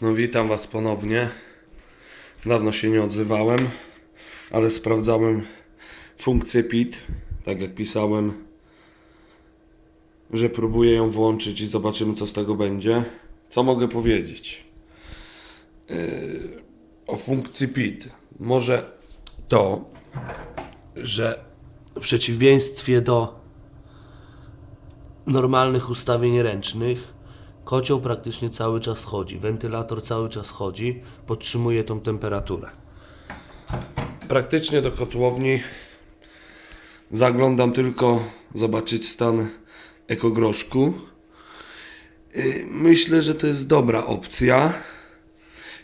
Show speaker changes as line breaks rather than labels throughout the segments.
No witam Was ponownie. Dawno się nie odzywałem, ale sprawdzałem funkcję PIT, tak jak pisałem, że próbuję ją włączyć i zobaczymy co z tego będzie. Co mogę powiedzieć? Yy, o funkcji PIT. Może to, że w przeciwieństwie do normalnych ustawień ręcznych kocioł praktycznie cały czas chodzi, wentylator cały czas chodzi, podtrzymuje tą temperaturę. Praktycznie do kotłowni zaglądam tylko zobaczyć stan ekogroszku. Yy, Myślę, że to jest dobra opcja.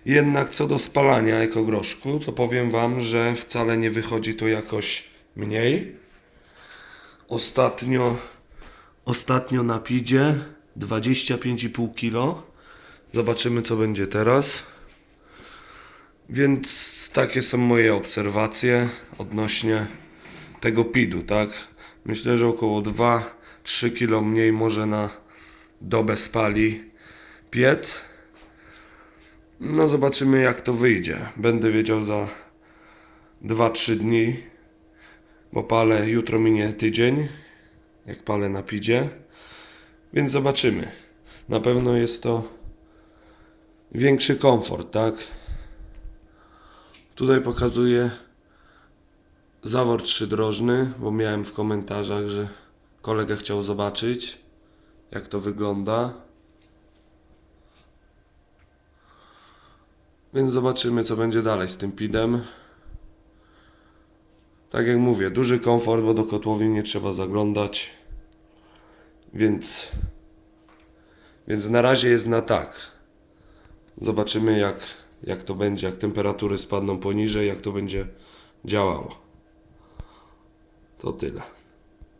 Jednak co do spalania ekogroszku, to powiem Wam, że wcale nie wychodzi to jakoś mniej. Ostatnio Ostatnio na pidzie 25,5 kg. Zobaczymy co będzie teraz. Więc takie są moje obserwacje odnośnie tego pidu, tak? Myślę, że około 2-3 kg mniej może na dobę spali piec. No zobaczymy jak to wyjdzie. Będę wiedział za 2-3 dni, bo palę jutro minie tydzień jak palę na pidzie. Więc zobaczymy. Na pewno jest to większy komfort, tak? Tutaj pokazuję zawór trzydrożny, bo miałem w komentarzach, że kolega chciał zobaczyć, jak to wygląda. Więc zobaczymy, co będzie dalej z tym pidem. Tak jak mówię, duży komfort, bo do kotłowi nie trzeba zaglądać. Więc, więc na razie jest na tak. Zobaczymy jak, jak to będzie, jak temperatury spadną poniżej, jak to będzie działało. To tyle.